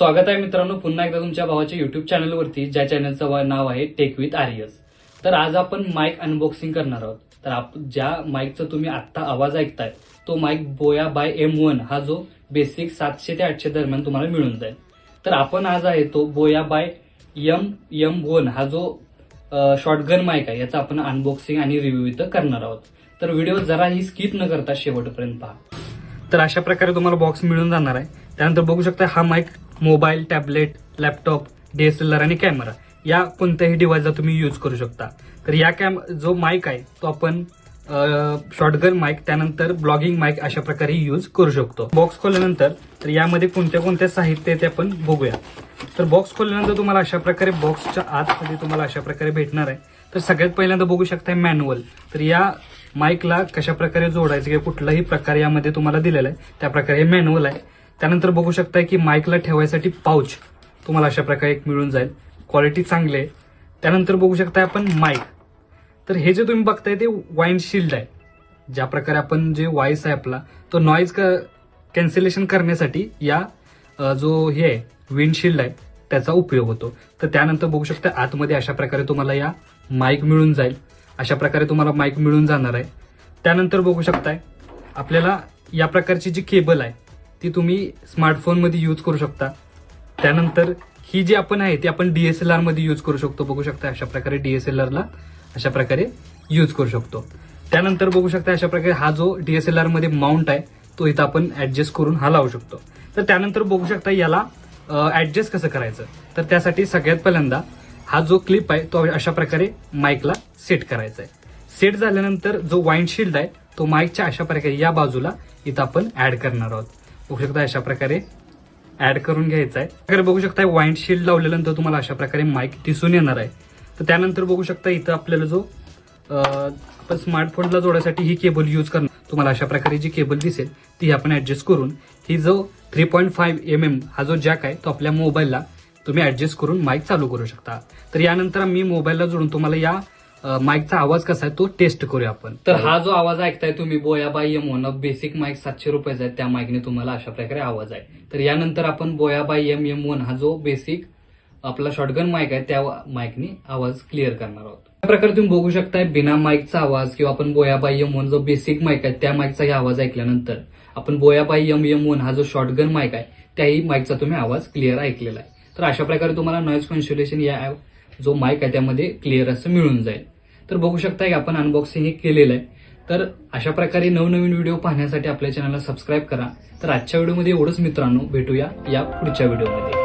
स्वागत आहे मित्रांनो पुन्हा एकदा तुमच्या भावाच्या युट्यूब चॅनलवरती ज्या चॅनलचं नाव आहे टेक विथ आर्यस तर आज आपण माईक अनबॉक्सिंग करणार आहोत. तर आप ज्या माईकचा तुम्ही आत्ता आवाज ऐकताय तो माईक बोया बाय एम वन हा जो बेसिक सातशे ते आठशे दरम्यान तुम्हाला मिळून जाईल. तर आपण आज आहे तो बोया बाय यम यम वन हा जो शॉर्टगन माईक आहे याचा आपण अनबॉक्सिंग आणि रिव्ह्यू इथं करणार आहोत. तर व्हिडिओ जराही स्किप न करता शेवटपर्यंत पहा. तर अशा प्रकारे तुम्हाला बॉक्स मिळून जाणार आहे. त्यानंतर बघू शकता हा mic mobile tablet laptop DSLR आणि कॅमेरा या कोणत्याही डिव्हाइसला तुम्ही यूज करू शकता. तर या कॅम जो माईक आहे तो आपण शॉर्टगन माईक त्यानंतर ब्लॉगिंग माईक अशा प्रकारे यूज करू शकतो. बॉक्स खोलल्यानंतर तर यामध्ये कोणत्या कोणत्या साहित्य ते आपण बघूया. तर बॉक्स खोलल्यानंतर तुम्हाला अशा प्रकारे बॉक्सच्या आतमध्ये तुम्हाला अशा प्रकारे भेटणार आहे. तर सगळ्यात पहिल्यांदा बघू शकता मॅन्युअल तर या माईकला कशा प्रकारे जोडायचं किंवा कुठलाही प्रकार यामध्ये तुम्हाला दिलेला आहे त्या प्रकारे हे मॅन्युअल आहे. त्यानंतर बघू शकताय की माईकला ठेवायसाठी पाऊच तुम्हाला अशा प्रकारे एक मिळून जाईल. क्वालिटी चांगली आहे. त्यानंतर बघू शकता आपण माईक तर हे जे तुम्ही बघताय ते वाईन शिल्ड आहे. ज्या प्रकारे आपण जे वॉइस आहे आपला तो नॉईज कॅन्सलेशन करण्यासाठी या जो हे आहे विंडशिल्ड आहे त्याचा उपयोग होतो. तर त्यानंतर बघू शकता आतमध्ये अशा प्रकारे तुम्हाला या माईक मिळून जाईल. अशा प्रकारे तुम्हाला माईक मिळून जाणार आहे. त्यानंतर बघू शकताय आपल्याला या प्रकारची जी केबल आहे ती तुम्ही स्मार्टफोनमध्ये यूज करू शकता. त्यानंतर ही जी आपण आहे ती आपण डीएसएलआरमध्ये यूज करू शकतो. बघू शकता अशा प्रकारे डीएसएलआरला अशा प्रकारे यूज करू शकतो. त्यानंतर बघू शकता अशा प्रकारे हा जो डीएसएलआरमध्ये माउंट आहे तो इथं आपण ऍडजस्ट करून हा लावू शकतो. तर त्यानंतर बघू शकता याला ऍडजस्ट कसं करायचं? तर त्यासाठी सगळ्यात पहिल्यांदा हा जो क्लिप आहे तो अशा प्रकारे माईकला सेट करायचा आहे. सेट झाल्यानंतर जो वाईंडशिल्ड आहे तो माईकच्या अशा प्रकारे या बाजूला इथं आपण ऍड करणार आहोत. बघू शकता अशा प्रकारे ऍड करून घ्यायचा आहे अगर बघू शकता वाईन शिल्ड लावल्यानंतर तुम्हाला अशा प्रकारे माईक दिसून येणार आहे. तर त्यानंतर बघू शकता इथं आपल्याला जो आपण स्मार्टफोनला जोडायसाठी ही केबल यूज करणार. तुम्हाला अशा प्रकारे जी केबल दिसेल ती आपण ऍडजस्ट करून ही जो three point five M M हा जो जॅक आहे तो आपल्या मोबाईलला तुम्ही ऍडजस्ट करून माईक चालू करू शकता. तर यानंतर मी मोबाईलला जोडून तुम्हाला या माईकचा आवाज कसा आहे तो टेस्ट करूया आपण. तर हा. जो आवाज ऐकताय तुम्ही Boya by M one basic mic सातशे रुपयाचा आहे त्या माईकने तुम्हाला अशा प्रकारे आवाज आहे. तर यानंतर आपण Boya by M M one हा जो बेसिक आपला शॉटगन माईक आहे त्या माईकने आवाज क्लिअर करणार आहोत. त्या प्रकारे तुम्ही बघू शकताय बिना माईकचा आवाज किंवा आपण बोया बाय एम वन जो बेसिक माईक आहे त्या माईकचाही आवाज ऐकल्यानंतर आपण Boya by M M one हा जो शॉटगन माईक आहे त्याही माईकचा तुम्ही आवाज क्लिअर ऐकलेला आहे. तर अशा प्रकारे तुम्हाला नॉईज कॉन्सुलेशन या जो माईक आहे त्यामध्ये क्लिअर असं मिळून जाईल. तर बघू शकता की आपण अनबॉक्सिंग हे केलेलं आहे. तर अशा प्रकारे नवनवीन व्हिडिओ पाहण्यासाठी आपल्या चॅनलला सबस्क्राईब करा. तर आजच्या व्हिडिओमध्ये एवढंच मित्रांनो. भेटूया या पुढच्या व्हिडिओमध्ये